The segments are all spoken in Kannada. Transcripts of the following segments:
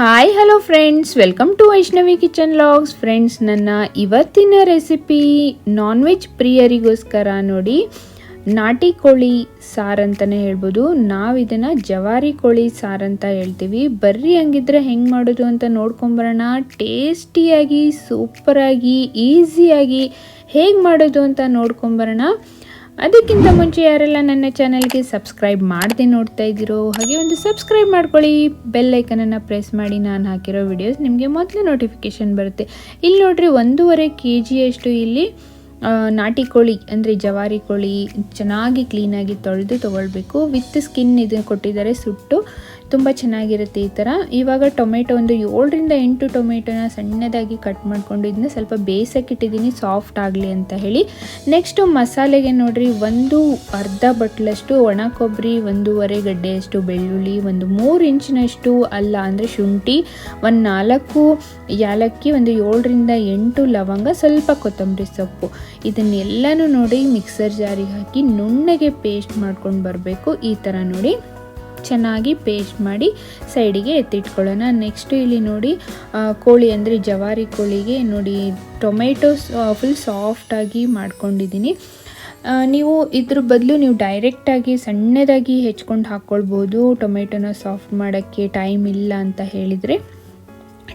Hi hello friends welcome to Vaishnavi kitchen vlogs friends ನನ್ನ ಇವತ್ತಿನ ರೆಸಿಪಿ ನಾನ್ ವೆಜ್ ಪ್ರಿಯರಿಗೋಸ್ಕರ ನೋಡಿ ನಾಟಿ ಕೋಳಿ ಸಾರು ಅಂತಲೇ ಹೇಳ್ಬೋದು. ನಾವು ಇದನ್ನು ಜವಾರಿ ಕೋಳಿ ಸಾರು ಅಂತ ಹೇಳ್ತೀವಿ. ಬರ್ರಿ ಹಂಗಿದ್ರೆ ಹೆಂಗೆ ಮಾಡೋದು ಅಂತ ನೋಡ್ಕೊಂಬರೋಣ. ಟೇಸ್ಟಿಯಾಗಿ ಸೂಪರಾಗಿ ಈಸಿಯಾಗಿ ಹೇಗೆ ಮಾಡೋದು ಅಂತ ನೋಡ್ಕೊಂಬರೋಣ. ಅದಕ್ಕಿಂತ ಮುಂಚೆ ಯಾರೆಲ್ಲ ನನ್ನ ಚಾನಲ್ಗೆ ಸಬ್ಸ್ಕ್ರೈಬ್ ಮಾಡದೆ ನೋಡ್ತಾ ಇದ್ದೀರೋ, ಹಾಗೆ ಒಂದು ಸಬ್ಸ್ಕ್ರೈಬ್ ಮಾಡ್ಕೊಳ್ಳಿ. ಬೆಲ್ ಐಕನನ್ನು ಪ್ರೆಸ್ ಮಾಡಿ, ನಾನು ಹಾಕಿರೋ ವಿಡಿಯೋಸ್ ನಿಮಗೆ ಮೊದಲು ನೋಟಿಫಿಕೇಷನ್ ಬರುತ್ತೆ. ಇಲ್ಲಿ ನೋಡ್ರಿ, ಒಂದೂವರೆ ಕೆ ಜಿಯಷ್ಟು ಇಲ್ಲಿ ನಾಟಿ ಕೋಳಿ ಅಂದರೆ ಜವಾರಿ ಕೋಳಿ ಚೆನ್ನಾಗಿ ಕ್ಲೀನಾಗಿ ತೊಳೆದು ತೊಗೊಳ್ಬೇಕು. ವಿತ್ ಸ್ಕಿನ್ ಇದು ಕೊಟ್ಟಿದ್ದಾರೆ ಸುಟ್ಟು, ತುಂಬ ಚೆನ್ನಾಗಿರುತ್ತೆ ಈ ಥರ ಇವಾಗ ಟೊಮೆಟೊ ಒಂದು ಏಳರಿಂದ ಎಂಟು ಟೊಮೆಟೊನ ಸಣ್ಣದಾಗಿ ಕಟ್ ಮಾಡಿಕೊಂಡು ಇದನ್ನ ಸ್ವಲ್ಪ ಬೇಯಿಸೋಕ್ಕಿಟ್ಟಿದ್ದೀನಿ ಸಾಫ್ಟ್ ಆಗಲಿ ಅಂತ ಹೇಳಿ. ನೆಕ್ಸ್ಟು ಮಸಾಲೆಗೆ ನೋಡಿರಿ, ಒಂದು ಅರ್ಧ ಬಟ್ಲಷ್ಟು ಒಣ ಕೊಬ್ಬರಿ, ಒಂದೂವರೆ ಗಡ್ಡೆಯಷ್ಟು ಬೆಳ್ಳುಳ್ಳಿ, ಒಂದು ಮೂರು ಇಂಚಿನಷ್ಟು ಅಲ್ಲ ಅಂದರೆ ಶುಂಠಿ, ಒಂದು ನಾಲ್ಕು ಯಾಲಕ್ಕಿ, ಒಂದು ಏಳರಿಂದ ಎಂಟು ಲವಂಗ, ಸ್ವಲ್ಪ ಕೊತ್ತಂಬರಿ ಸೊಪ್ಪು. ಇದನ್ನೆಲ್ಲನೂ ನೋಡಿ ಮಿಕ್ಸರ್ ಜಾರಿಗೆ ಹಾಕಿ ನುಣ್ಣಗೆ ಪೇಸ್ಟ್ ಮಾಡ್ಕೊಂಡು ಬರಬೇಕು. ಈ ಥರ ನೋಡಿ ಚೆನ್ನಾಗಿ ಪೇಸ್ಟ್ ಮಾಡಿ ಸೈಡಿಗೆ ಎತ್ತಿಟ್ಕೊಳ್ಳೋಣ. ನೆಕ್ಸ್ಟ್ ಇಲ್ಲಿ ನೋಡಿ ಕೋಳಿ ಅಂದರೆ ಜವಾರಿ ಕೋಳಿಗೆ ನೋಡಿ ಟೊಮೆಟೊ ಫುಲ್ ಸಾಫ್ಟಾಗಿ ಮಾಡ್ಕೊಂಡಿದ್ದೀನಿ. ನೀವು ಇದ್ರ ಬದಲು ನೀವು ಡೈರೆಕ್ಟಾಗಿ ಸಣ್ಣದಾಗಿ ಹೆಚ್ಕೊಂಡು ಹಾಕ್ಕೊಳ್ಬೋದು. ಟೊಮೆಟೊನ ಸಾಫ್ಟ್ ಮಾಡೋಕ್ಕೆ ಟೈಮ್ ಇಲ್ಲ ಅಂತ ಹೇಳಿದರೆ.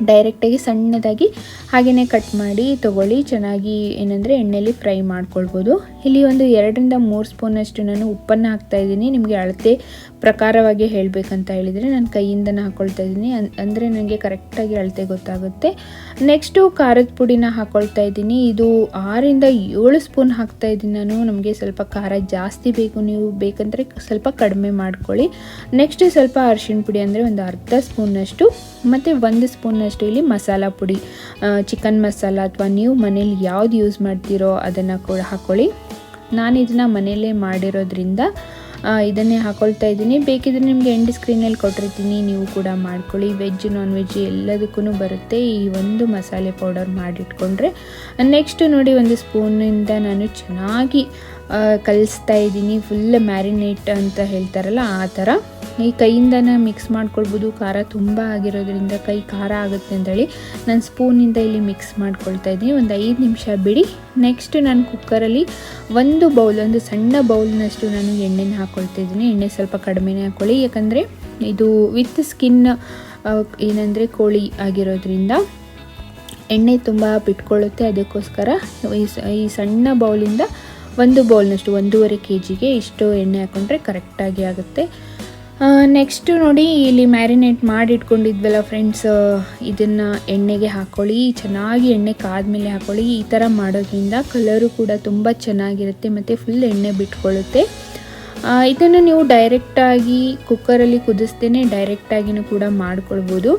ಡೈರೆಕ್ಟಾಗಿ ಸಣ್ಣದಾಗಿ ಹಾಗೆಯೇ ಕಟ್ ಮಾಡಿ ತೊಗೊಳ್ಳಿ. ಚೆನ್ನಾಗಿ ಏನಂದರೆ ಎಣ್ಣೆಯಲ್ಲಿ ಫ್ರೈ ಮಾಡ್ಕೊಳ್ಬೋದು. ಇಲ್ಲಿ ಒಂದು ಎರಡರಿಂದ ಮೂರು ಸ್ಪೂನಷ್ಟು ನಾನು ಉಪ್ಪನ್ನು ಹಾಕ್ತಾಯಿದ್ದೀನಿ ನಿಮಗೆ ಅಳತೆ ಪ್ರಕಾರವಾಗಿ ಹೇಳಬೇಕಂತ ಹೇಳಿದರೆ ನಾನು ಕೈಯಿಂದನೇ ಹಾಕ್ಕೊಳ್ತಾ ಇದ್ದೀನಿ. ಅಂದರೆ ನನಗೆ ಕರೆಕ್ಟಾಗಿ ಅಳತೆ ಗೊತ್ತಾಗುತ್ತೆ. ನೆಕ್ಸ್ಟು ಖಾರದ ಪುಡಿನ ಹಾಕ್ಕೊಳ್ತಾ ಇದ್ದೀನಿ. ಇದು ಆರಿಂದ ಏಳು ಸ್ಪೂನ್ ಹಾಕ್ತಾ ಇದ್ದೀನಿ ನಾನು. ನಮಗೆ ಸ್ವಲ್ಪ ಖಾರ ಜಾಸ್ತಿ ಬೇಕು ನೀವು ಬೇಕಂದರೆ ಸ್ವಲ್ಪ ಕಡಿಮೆ ಮಾಡ್ಕೊಳ್ಳಿ. ನೆಕ್ಸ್ಟ್ ಸ್ವಲ್ಪ ಅರಿಶಿಣ ಪುಡಿ ಅಂದರೆ ಒಂದು ಅರ್ಧ ಸ್ಪೂನಷ್ಟು, ಮತ್ತು ಒಂದು ಸ್ಪೂನಷ್ಟು ಇಲ್ಲಿ ಮಸಾಲ ಪುಡಿ ಚಿಕನ್ ಮಸಾಲ ಅಥವಾ ನೀವು ಮನೇಲಿ ಯಾವ್ದು ಯೂಸ್ ಮಾಡ್ತೀರೋ ಅದನ್ನು ಕೂಡ ಹಾಕ್ಕೊಳ್ಳಿ ನಾನು ಇದನ್ನು ಮನೆಯಲ್ಲೇ ಮಾಡಿರೋದ್ರಿಂದ ಇದನ್ನೇ ಹಾಕೊಳ್ತಾ ಇದ್ದೀನಿ. ಬೇಕಿದ್ರೆ ನಿಮಗೆ ಎಂಡ್ ಸ್ಕ್ರೀನಲ್ಲಿ ಕೊಟ್ಟಿರ್ತೀನಿ. ನೀವು ಕೂಡ ಮಾಡ್ಕೊಳ್ಳಿ. ವೆಜ್ ನಾನ್ ವೆಜ್ ಎಲ್ಲದಕ್ಕೂ ಬರುತ್ತೆ. ಈ ಒಂದು ಮಸಾಲೆ ಪೌಡರ್ ಮಾಡಿಟ್ಕೊಂಡ್ರೆ. ನೆಕ್ಸ್ಟು ನೋಡಿ ಒಂದು ಸ್ಪೂನಿಂದ ನಾನು ಚೆನ್ನಾಗಿ ಕಲಿಸ್ತಾ ಇದ್ದೀನಿ. ಫುಲ್ ಮ್ಯಾರಿನೇಟ್ ಅಂತ ಹೇಳ್ತಾರಲ್ಲ, ಆ ಥರ. ಈ ಕೈಯಿಂದನೇ ಮಿಕ್ಸ್ ಮಾಡ್ಕೊಳ್ಬೋದು. ಖಾರ ತುಂಬ ಆಗಿರೋದ್ರಿಂದ ಕೈ ಖಾರ ಆಗುತ್ತೆ ಅಂತೇಳಿ ನಾನು ಸ್ಪೂನಿಂದ ಇಲ್ಲಿ ಮಿಕ್ಸ್ ಮಾಡ್ಕೊಳ್ತಾ ಇದ್ದೀನಿ. ಒಂದು ಐದು ನಿಮಿಷ ಬಿಡಿ. ನೆಕ್ಸ್ಟ್ ನಾನು ಕುಕ್ಕರಲ್ಲಿ ಒಂದು ಬೌಲ್ ಒಂದು ಸಣ್ಣ ಬೌಲ್ನಷ್ಟು ನಾನು ಎಣ್ಣೆನ ಹಾಕ್ಕೊಳ್ತಾ ಇದ್ದೀನಿ. ಎಣ್ಣೆ ಸ್ವಲ್ಪ ಕಡಿಮೆನೇ ಹಾಕ್ಕೊಳ್ಳಿ ಯಾಕಂದರೆ ಇದು ವಿತ್ ಸ್ಕಿನ್ ಏನಂದರೆ ಕೋಳಿ ಆಗಿರೋದ್ರಿಂದ ಎಣ್ಣೆ ತುಂಬ ಬಿಟ್ಕೊಳ್ಳುತ್ತೆ ಅದಕ್ಕೋಸ್ಕರ ಈ ಸಣ್ಣ ಬೌಲಿಂದ ಒಂದು ಬೌಲ್ನಷ್ಟು ಒಂದೂವರೆ ಕೆ ಜಿಗೆ ಇಷ್ಟು ಎಣ್ಣೆ ಹಾಕ್ಕೊಂಡ್ರೆ ಕರೆಕ್ಟಾಗಿ ಆಗುತ್ತೆ. ನೆಕ್ಸ್ಟು ನೋಡಿ ಇಲ್ಲಿ ಮ್ಯಾರಿನೇಟ್ ಮಾಡಿ ಇಟ್ಕೊಂಡಿದ್ವಲ್ಲ ಫ್ರೆಂಡ್ಸ್ ಇದನ್ನು ಎಣ್ಣೆಗೆ ಹಾಕ್ಕೊಳ್ಳಿ ಚೆನ್ನಾಗಿ ಎಣ್ಣೆ ಕಾದ್ಮೇಲೆ ಹಾಕ್ಕೊಳ್ಳಿ ಈ ಥರ ಮಾಡೋದ್ರಿಂದ ಕಲರು ಕೂಡ ತುಂಬ ಚೆನ್ನಾಗಿರುತ್ತೆ ಮತ್ತು ಫುಲ್ ಎಣ್ಣೆ ಬಿಟ್ಕೊಳ್ಳುತ್ತೆ. ಇದನ್ನು ನೀವು ಡೈರೆಕ್ಟಾಗಿ ಕುಕ್ಕರಲ್ಲಿ ಕುದಿಸ್ತೇನೆ ಡೈರೆಕ್ಟಾಗಿನೂ ಕೂಡ ಮಾಡ್ಕೊಳ್ಬೋದು.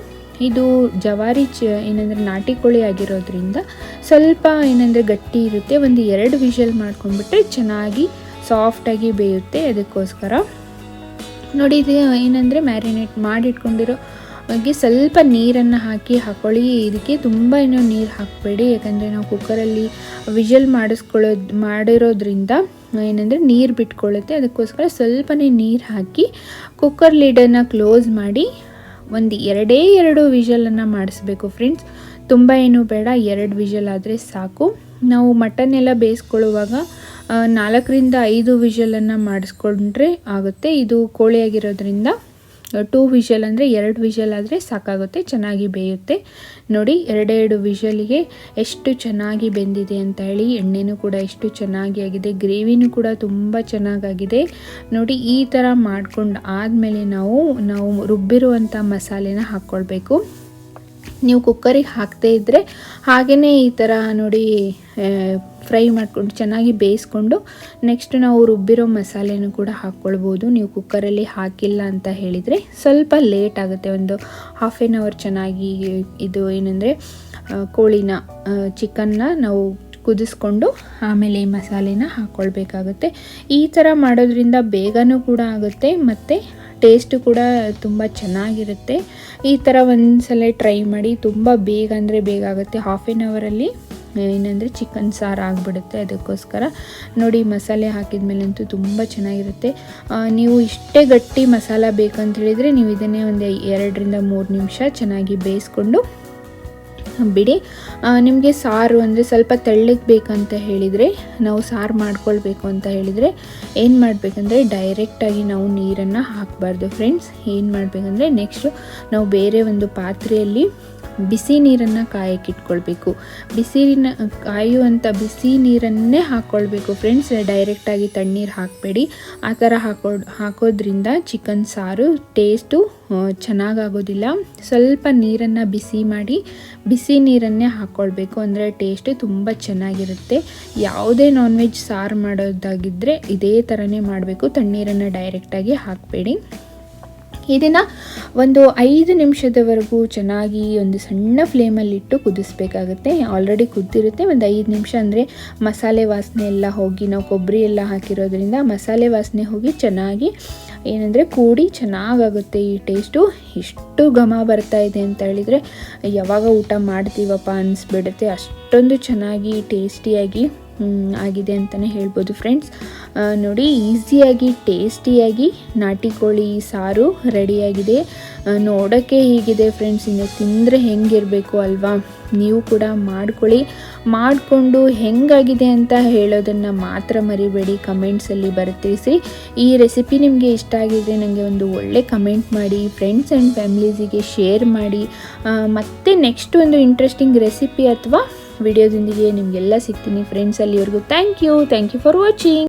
ಇದು ಜವಾರಿ ಚ, ಏನಂದರೆ ನಾಟಿ ಕೋಳಿ ಆಗಿರೋದ್ರಿಂದ ಸ್ವಲ್ಪ ಏನಂದರೆ ಗಟ್ಟಿ ಇರುತ್ತೆ, ಒಂದು ಎರಡು ವಿಷಲ್ ಮಾಡ್ಕೊಂಡ್ಬಿಟ್ರೆ ಚೆನ್ನಾಗಿ ಸಾಫ್ಟಾಗಿ ಬೇಯುತ್ತೆ ಅದಕ್ಕೋಸ್ಕರ. ನೋಡಿ ಇದು ಏನಂದರೆ ಮ್ಯಾರಿನೇಟ್ ಮಾಡಿಟ್ಕೊಂಡಿರೋ ಹಾಗೆ ಸ್ವಲ್ಪ ನೀರನ್ನು ಹಾಕಿ ಹಾಕೊಳ್ಳಿ. ಇದಕ್ಕೆ ತುಂಬ ಏನೋ ನೀರು ಹಾಕಬೇಡಿ. ಯಾಕಂದರೆ ನಾವು ಕುಕ್ಕರಲ್ಲಿ ವಿಷಲ್ ಮಾಡಿಸ್ಕೊಳ್ಳೋದು, ಮಾಡಿರೋದ್ರಿಂದ ಏನಂದರೆ ನೀರು ಬಿಟ್ಕೊಳ್ಳುತ್ತೆ. ಅದಕ್ಕೋಸ್ಕರ ಸ್ವಲ್ಪನೇ ನೀರು ಹಾಕಿ ಕುಕ್ಕರ್ ಲಿಡನ್ನು ಕ್ಲೋಸ್ ಮಾಡಿ ಒಂದು ಎರಡೇ ಎರಡು ವಿಷಲನ್ನು ಮಾಡಿಸ್ಬೇಕು ಫ್ರೆಂಡ್ಸ್ ತುಂಬ ಏನು ಬೇಡ. ಎರಡು ವಿಷಲ್ ಆದರೆ ಸಾಕು. ನಾವು ಮಟನ್ ಎಲ್ಲ ಬೇಯಿಸ್ಕೊಳ್ಳುವಾಗ ನಾಲ್ಕರಿಂದ ಐದು ವಿಷಲನ್ನು ಮಾಡಿಸ್ಕೊಂಡ್ರೆ ಆಗುತ್ತೆ. ಇದು ಕೋಳಿಯಾಗಿರೋದ್ರಿಂದ ಟೂ ವಿಷಲ್ ಅಂದರೆ ಎರಡು ವಿಷಲ್ ಆದರೆ ಸಾಕಾಗುತ್ತೆ, ಚೆನ್ನಾಗಿ ಬೇಯುತ್ತೆ. ನೋಡಿ, ಎರಡೆರಡು ವಿಷಲಿಗೆ ಎಷ್ಟು ಚೆನ್ನಾಗಿ ಬೆಂದಿದೆ ಅಂತ ಹೇಳಿ, ಎಣ್ಣೆನೂ ಕೂಡ ಎಷ್ಟು ಚೆನ್ನಾಗಿ ಆಗಿದೆ, ಗ್ರೇವಿನೂ ಕೂಡ ತುಂಬ ಚೆನ್ನಾಗಾಗಿದೆ. ನೋಡಿ, ಈ ಥರ ಮಾಡ್ಕೊಂಡು ಆದಮೇಲೆ ನಾವು ನಾವು ರುಬ್ಬಿರುವಂಥ ಮಸಾಲೆನ ಹಾಕ್ಕೊಳ್ಬೇಕು. ನೀವು ಕುಕ್ಕರಿಗೆ ಹಾಕದೇ ಇದ್ದರೆ ಹಾಗೆಯೇ ಈ ಥರ ನೋಡಿ ಫ್ರೈ ಮಾಡಿಕೊಂಡು ಚೆನ್ನಾಗಿ ಬೇಯಿಸ್ಕೊಂಡು ನೆಕ್ಸ್ಟ್ ನಾವು ರುಬ್ಬಿರೋ ಮಸಾಲೆನೂ ಕೂಡ ಹಾಕ್ಕೊಳ್ಬೋದು. ನೀವು ಕುಕ್ಕರಲ್ಲಿ ಹಾಕಿಲ್ಲ ಅಂತ ಹೇಳಿದರೆ ಸ್ವಲ್ಪ ಲೇಟ್ ಆಗುತ್ತೆ. ಒಂದು ಹಾಫ್ ಆನ್ ಅವರ್ ಚೆನ್ನಾಗಿ ಇದು ಏನಂದರೆ ಕೋಳಿನ ಚಿಕನ್ನ ನಾವು ಕುದಿಸ್ಕೊಂಡು ಆಮೇಲೆ ಈ ಮಸಾಲೆನ ಹಾಕ್ಕೊಳ್ಬೇಕಾಗುತ್ತೆ. ಈ ಥರ ಮಾಡೋದ್ರಿಂದ ಬೇಗನೂ ಕೂಡ ಆಗುತ್ತೆ ಮತ್ತು ಟೇಸ್ಟು ಕೂಡ ತುಂಬ ಚೆನ್ನಾಗಿರುತ್ತೆ. ಈ ಥರ ಒಂದು ಸಲ ಟ್ರೈ ಮಾಡಿ ತುಂಬ ಬೇಗ ಅಂದರೆ ಬೇಗ ಆಗುತ್ತೆ. ಹಾಫ್ ಆನ್ ಅವರಲ್ಲಿ ಏನಂದರೆ ಚಿಕನ್ ಸಾರು ಆಗಿಬಿಡುತ್ತೆ ಅದಕ್ಕೋಸ್ಕರ. ನೋಡಿ, ಮಸಾಲೆ ಹಾಕಿದ ಮೇಲಂತೂ ತುಂಬ ಚೆನ್ನಾಗಿರುತ್ತೆ. ನೀವು ಇಷ್ಟೇ ಗಟ್ಟಿ ಮಸಾಲ ಬೇಕಂತ ಹೇಳಿದರೆ ನೀವು ಇದನ್ನೇ ಒಂದು ಎರಡರಿಂದ ಮೂರು ನಿಮಿಷ ಚೆನ್ನಾಗಿ ಬೇಯಿಸ್ಕೊಂಡು ಬಿಡಿ. ನಿಮಗೆ ಸಾರು ಅಂದರೆ ಸ್ವಲ್ಪ ತೆಳ್ಳಗೆ ಬೇಕಂತ ಹೇಳಿದರೆ, ನಾವು ಸಾರು ಮಾಡ್ಕೊಳ್ಬೇಕು ಅಂತ ಹೇಳಿದರೆ, ಏನು ಮಾಡಬೇಕಂದ್ರೆ ಡೈರೆಕ್ಟಾಗಿ ನಾವು ನೀರನ್ನು ಹಾಕಬಾರ್ದು ಫ್ರೆಂಡ್ಸ್ ಏನು ಮಾಡಬೇಕಂದ್ರೆ ನೆಕ್ಸ್ಟು ನಾವು ಬೇರೆ ಒಂದು ಪಾತ್ರೆಯಲ್ಲಿ ಬಿಸಿ ನೀರನ್ನು ಕಾಯಕ್ಕೆ ಬಿಸಿನ ಕಾಯುವಂಥ ಬಿಸಿ ನೀರನ್ನೇ ಹಾಕ್ಕೊಳ್ಬೇಕು ಫ್ರೆಂಡ್ಸ್ ಡೈರೆಕ್ಟಾಗಿ ತಣ್ಣೀರು ಹಾಕಬೇಡಿ. ಆ ಥರ ಹಾಕೋ ಹಾಕೋದ್ರಿಂದ ಚಿಕನ್ ಸಾರು ಟೇಸ್ಟು ಚೆನ್ನಾಗಾಗೋದಿಲ್ಲ. ಸ್ವಲ್ಪ ನೀರನ್ನು ಬಿಸಿ ಮಾಡಿ, ಬಿಸಿ ನೀರನ್ನೇ ಹಾಕ್ಕೊಳ್ಬೇಕು ಅಂದರೆ ಟೇಸ್ಟ್ ತುಂಬ ಚೆನ್ನಾಗಿರುತ್ತೆ. ಯಾವುದೇ ನಾನ್ ವೆಜ್ ಸಾರು ಮಾಡೋದಾಗಿದ್ದರೆ ಇದೇ ಥರನೇ ಮಾಡಬೇಕು. ತಣ್ಣೀರನ್ನು ಡೈರೆಕ್ಟಾಗಿ ಹಾಕಬೇಡಿ. ಇದನ್ನು ಒಂದು ಐದು ನಿಮಿಷದವರೆಗೂ ಚೆನ್ನಾಗಿ ಒಂದು ಸಣ್ಣ ಫ್ಲೇಮಲ್ಲಿಟ್ಟು ಕುದಿಸ್ಬೇಕಾಗುತ್ತೆ. ಆಲ್ರೆಡಿ ಕುದ್ದಿರುತ್ತೆ. ಒಂದು ಐದು ನಿಮಿಷ ಅಂದರೆ ಮಸಾಲೆ ವಾಸನೆ ಎಲ್ಲ ಹೋಗಿ ನಾವು ಕೊಬ್ಬರಿ ಎಲ್ಲ ಹಾಕಿರೋದ್ರಿಂದ ಮಸಾಲೆ ವಾಸನೆ ಹೋಗಿ ಚೆನ್ನಾಗಿ ಏನಂದರೆ ಕೂಡಿ ಚೆನ್ನಾಗಾಗುತ್ತೆ ಈ ಟೇಸ್ಟು. ಎಷ್ಟು ಘಮ ಬರ್ತಾ ಇದೆ ಅಂತ ಹೇಳಿದರೆ ಯಾವಾಗ ಊಟ ಮಾಡ್ತೀವಪ್ಪ ಅನಿಸ್ಬಿಡುತ್ತೆ. ಅಷ್ಟೊಂದು ಚೆನ್ನಾಗಿ, ಟೇಸ್ಟಿಯಾಗಿ ಆಗಿದೆ ಅಂತಲೇ ಹೇಳ್ಬೋದು ಫ್ರೆಂಡ್ಸ್ ನೋಡಿ ಈಸಿಯಾಗಿ ಟೇಸ್ಟಿಯಾಗಿ ನಾಟಿ ಕೋಳಿ ಸಾರು ರೆಡಿಯಾಗಿದೆ ನೋಡೋಕ್ಕೆ ಹೀಗಿದೆ ಫ್ರೆಂಡ್ಸ್ ಇನ್ನು ತಿಂದರೆ ಹೆಂಗಿರಬೇಕು ಅಲ್ವಾ? ನೀವು ಕೂಡ ಮಾಡ್ಕೊಳ್ಳಿ. ಮಾಡಿಕೊಂಡು ಹೆಂಗಾಗಿದೆ ಅಂತ ಹೇಳೋದನ್ನು ಮಾತ್ರ ಮರಿಬೇಡಿ. ಕಮೆಂಟ್ಸಲ್ಲಿ ಬರ್ತಿಸಿ ಈ ರೆಸಿಪಿ ನಿಮಗೆ ಇಷ್ಟ ಆಗಿದೆ ನನಗೆ ಒಂದು ಒಳ್ಳೆ ಕಮೆಂಟ್ ಮಾಡಿ ಫ್ರೆಂಡ್ಸ್ ಆ್ಯಂಡ್ ಫ್ಯಾಮಿಲೀಸಿಗೆ ಶೇರ್ ಮಾಡಿ. ಮತ್ತೆ ನೆಕ್ಸ್ಟ್ ಒಂದು ಇಂಟ್ರೆಸ್ಟಿಂಗ್ ರೆಸಿಪಿ ಅಥವಾ ವಿಡಿಯೋದೊಂದಿಗೆ ನಿಮಗೆಲ್ಲ ಸಿಗ್ತೀನಿ. ಫ್ರೆಂಡ್ಸ್ ಅಲ್ಲಿವರೆಗೂ thank you thank you for watching